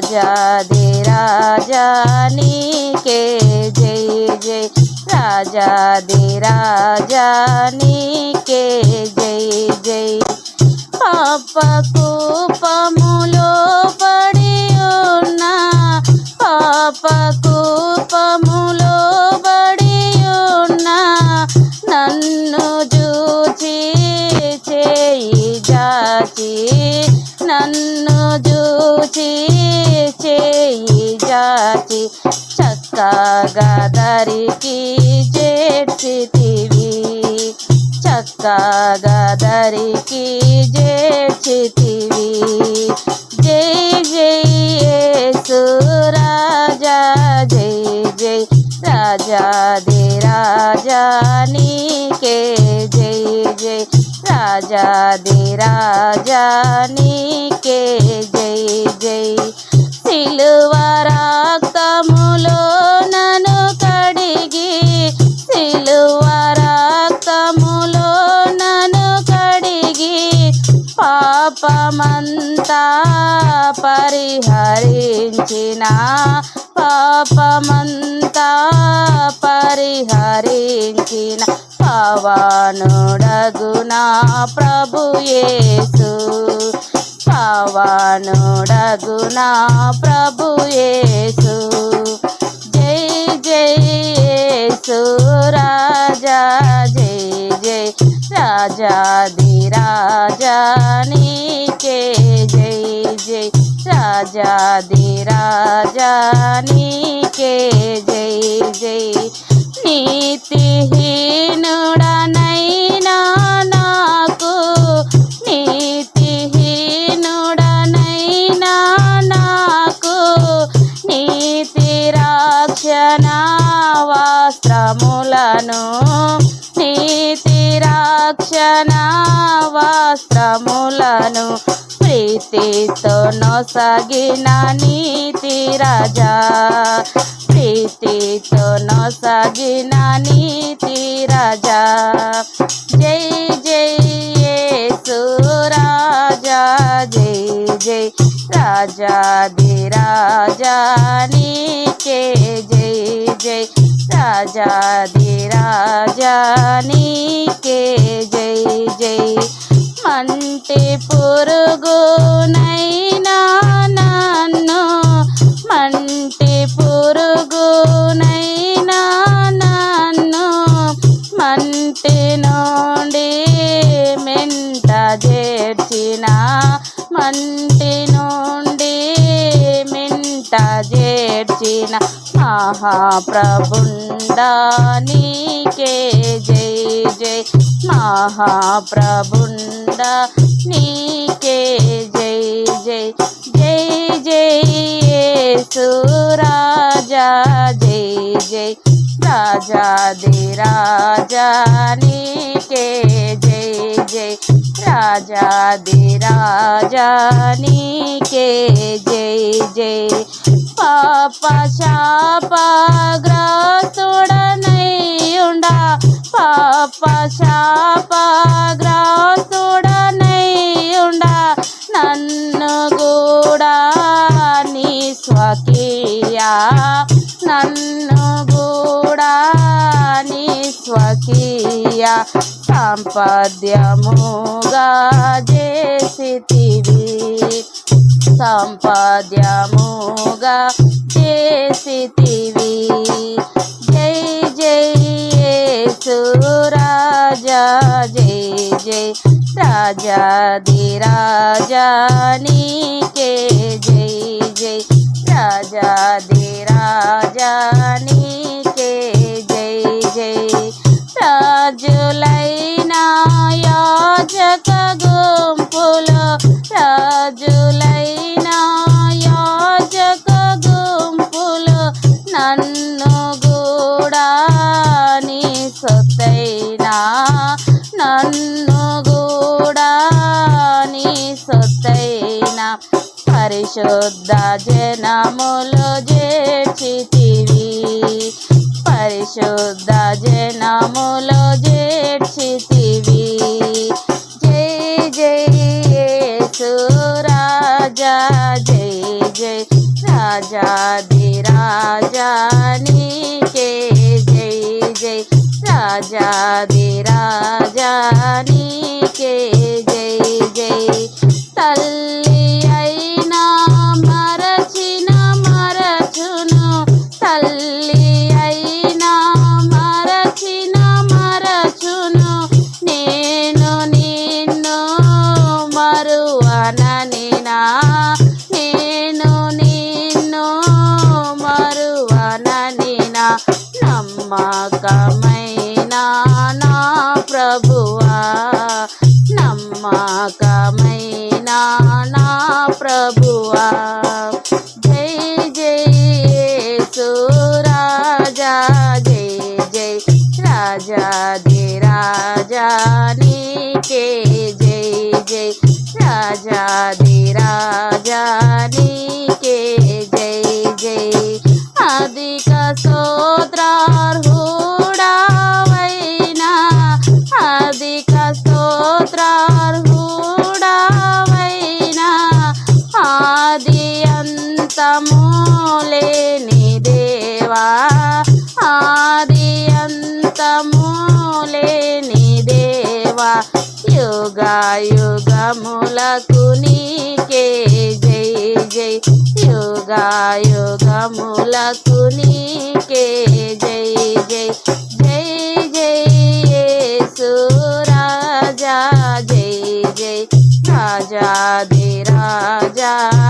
రాజాది రాజా నీకే జై జై రాజాది రాజా నీకే జై జై పాప కూపములో పడి ఉన్న పాప కూపములో పడి ఉన్న నన్ను చూచి చేయి జాచి నన్ను చూచి చేయి జాచి చక్కగా దరికి చేర్చితివి చక్కగా దరికి చేర్చితివి జై జై యేసు రాజా జై జై రాజాది రాజా నీకే జై జై రాజాది రాజా నీకే జై జై పాపమంతా పరిహరించిన పాపమంతా పరిహరించిన పవనుడగునా ప్రభు యేసు. పవనుడగునా ప్రభు జై జై రాజా జై జై రాజాది రాజా నీకే జై జై రాజాది రాజా నీకే జై జై. నీతిహీనుడనైనా నాకు నీతిహీనుడనైనా నాకు నీతి రక్షణ వస్త్రములను నీతి రక్షణ వస్త్రములను ప్రీతితో నొసగిన నీతి రాజా. ప్రీతితో నొసగిన నీతి రాజా. జై జై యేసు రాజా జై జై రాజాది రాజా నీకే జై జై రాజాది రాజా నీకే. జై జై. మంటి పురుగునైనా నన్ను. మంటి పురుగునైనా నన్ను. మంటి నుండి మెంట చేర్చిన మంటి నుండి మెంట చేర్చిన మహాప్రభుండా నీకే జై జై. మహాప్రభుండ నీకే జై జై జై జై యేసు రాజా జై జై రాజాది రాజా నీకే జై జై రాజాది రాజా నీకే జై జై పాప శాపగ్రస్తుడనయ్యుండా పాప శాపగ్రస్తుడనయ్యుండా నన్ను కూడా నీ స్వకీయ నన్ను కూడా నీ స్వకీయ సంపద్యముగా చేసితివి. సంపద్యముగా చేసితివి. రాజా జై జై రాజాది రాజా నీకే జై జై రాజాది రాజా నీకే జై జై రాజులైన యాజక గుంపులో రాజులైన పరిశుద్ధ జనములు చేర్చితివి పరిశుద్ధ జనములు చేర్చితివి జై జై యేసు రాజా జై జై రాజాదిరాజా నీకే జై జై రాజాదిరాజా నీకే ప్రభువా జై జై యేసు రాజా జై జై రాజాది రాజా నీకే జై జై రాజాది రాజా యుగములకు నీకే. జై జై. యుగ యుగములకు నీకే. జై జై. జై జై. సూరాజా జై జై. రాజా నీకే రాజా.